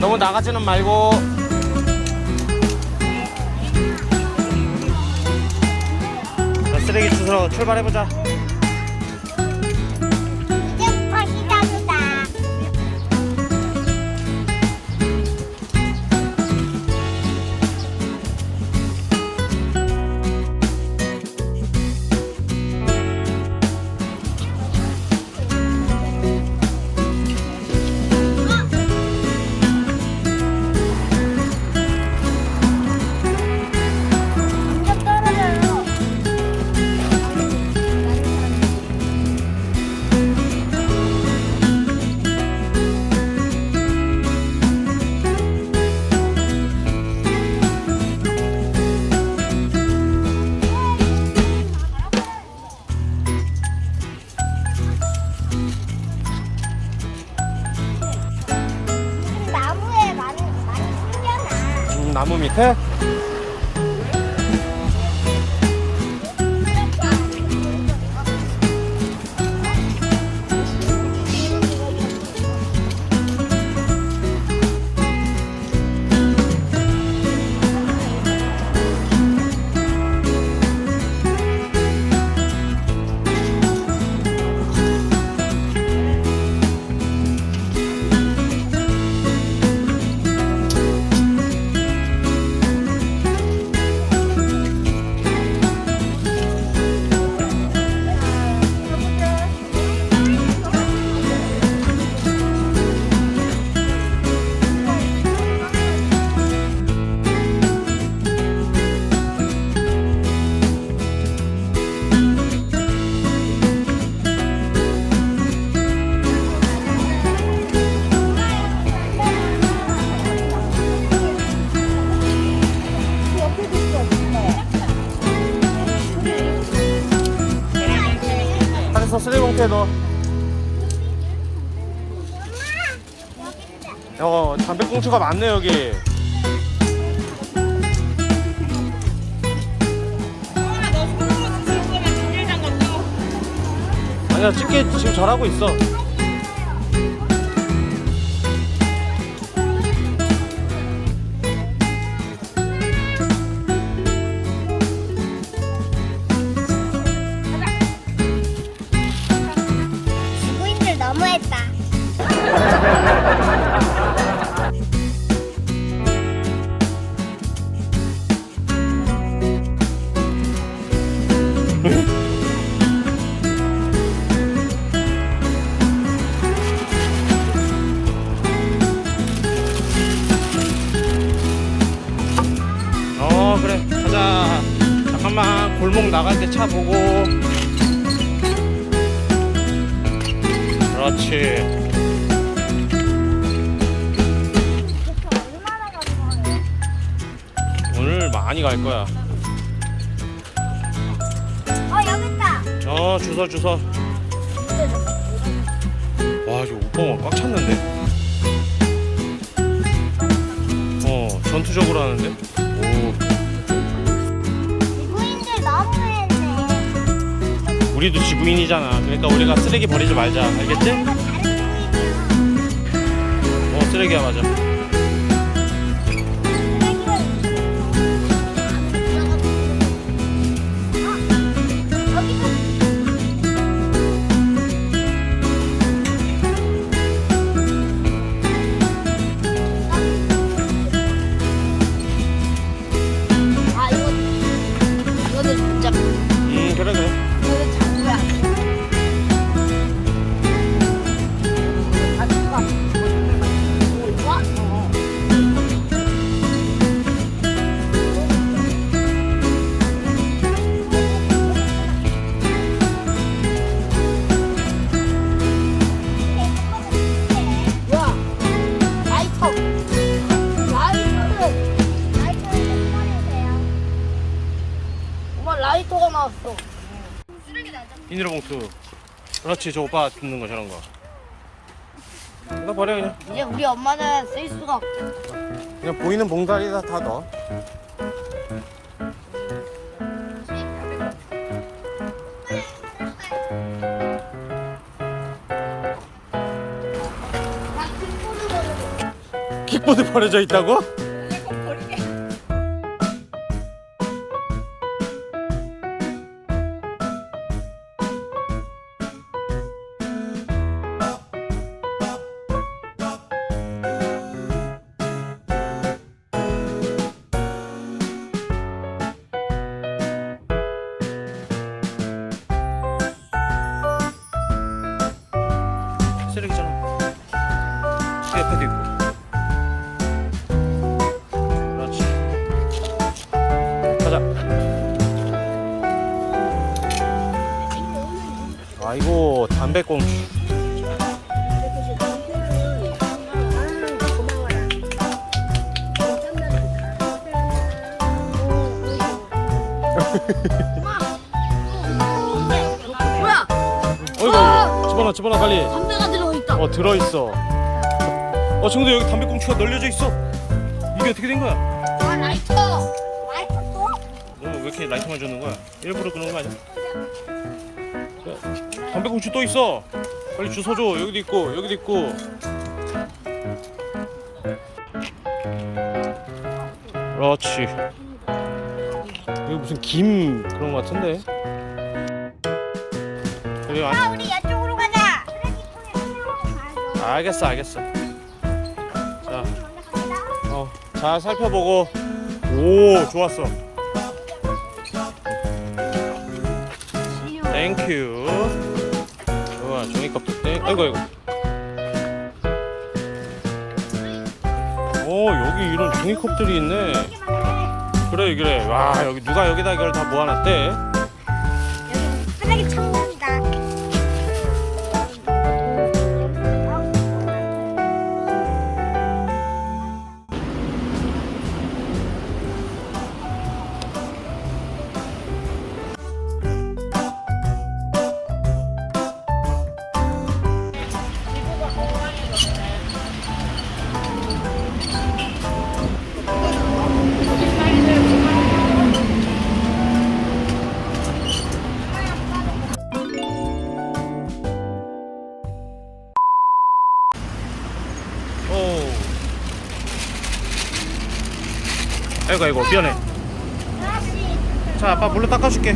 너무 나가지는 말고. 쓰레기 주스러 출발해보자. 哎 나무 밑에? 안에서 쓰레기 봉투에 넣어. 어, 담배꽁초가 많네, 여기. 아니야, 찍게 지금 잘하고 있어. 어, 그래. 가자. 잠깐만, 골목 나갈 때 차 보고. 그렇지. 많이 갈 거야. 어 여기 있다. 어, 주서, 주서. 와, 이거 오빠가 꽉 찼는데? 어, 전투적으로 하는데? 오, 지구인들 너무했네. 우리도 지구인이잖아. 그러니까 우리가 쓰레기 버리지 말자. 알겠지? 다른. 어, 쓰레기야, 맞아. 아 비닐봉투. 그렇지, 저 오빠 듣는 거 저런 거. 나 버려 그냥. 이제 우리 엄마는 쓸 수가 없어. 그냥 보이는 봉다리에다 다 넣어. 킥보드 버려져 있다고? 옆에도 있고. 그렇지. 가자. 아이고 담배꽁초. 뭐야? 어이구 집어넣어 집어넣어 빨리. 담배가 들어있다. 어 들어있어. 어 친구들 여기 담배꽁초가 널려져 있어. 이게 어떻게 된 거야? 아 라이터. 라이터 또? 너 왜 이렇게 라이트만 주는 거야? 일부러 그런 거 아니야? 야, 담배꽁초 또 있어. 빨리 주워 줘. 여기도 있고 여기도 있고. 그렇지. 여기 무슨 김 그런 거 같은데. 여기 안... 아 우리 이쪽으로 가자. 쓰레기통에. 알겠어 알겠어. 잘 살펴보고. 오 좋았어. 땡큐. 우와 종이컵도 땡. 아이고 아이고. 오 여기 이런 종이컵들이 있네. 그래 그래. 와 여기 누가 여기다 이걸 다 모아놨대? 여기 쓰레기 창고 아이고 아이고 미안해. 자 아빠 물로 닦아줄게.